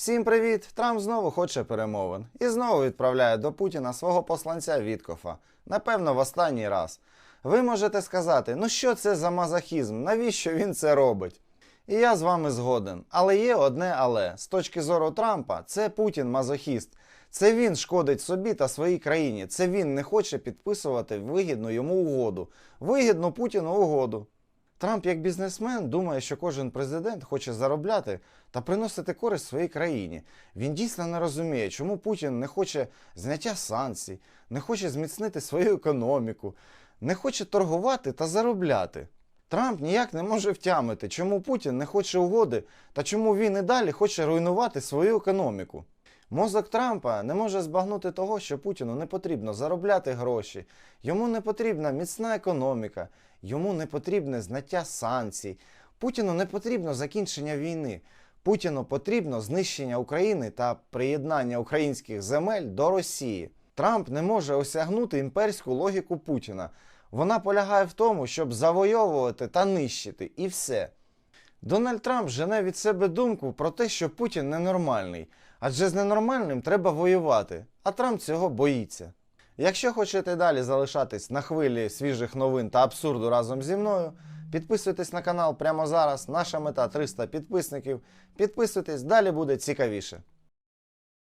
Всім привіт! Трамп знову хоче перемовин і знову відправляє до Путіна свого посланця Віткофа. Напевно, в останній раз. Ви можете сказати, ну що це за мазохізм? Навіщо він це робить? І я з вами згоден. Але є одне але. З точки зору Трампа, це Путін мазохіст. Це він шкодить собі та своїй країні. Це він не хоче підписувати вигідну йому угоду. Вигідну Путіну угоду. Трамп, як бізнесмен, думає, що кожен президент хоче заробляти та приносити користь своїй країні. Він дійсно не розуміє, чому Путін не хоче зняття санкцій, не хоче зміцнити свою економіку, не хоче торгувати та заробляти. Трамп ніяк не може втямити, чому Путін не хоче угоди та чому він і далі хоче руйнувати свою економіку. Мозок Трампа не може збагнути того, що Путіну не потрібно заробляти гроші, йому не потрібна міцна економіка, йому не потрібне зняття санкцій, Путіну не потрібно закінчення війни. Путіну потрібно знищення України та приєднання українських земель до Росії. Трамп не може осягнути імперську логіку Путіна. Вона полягає в тому, щоб завойовувати та нищити, і все. Дональд Трамп жене від себе думку про те, що Путін ненормальний, адже з ненормальним треба воювати, а Трамп цього боїться. Якщо хочете далі залишатись на хвилі свіжих новин та абсурду разом зі мною, підписуйтесь на канал прямо зараз. Наша мета 300 підписників. Підписуйтесь, далі буде цікавіше.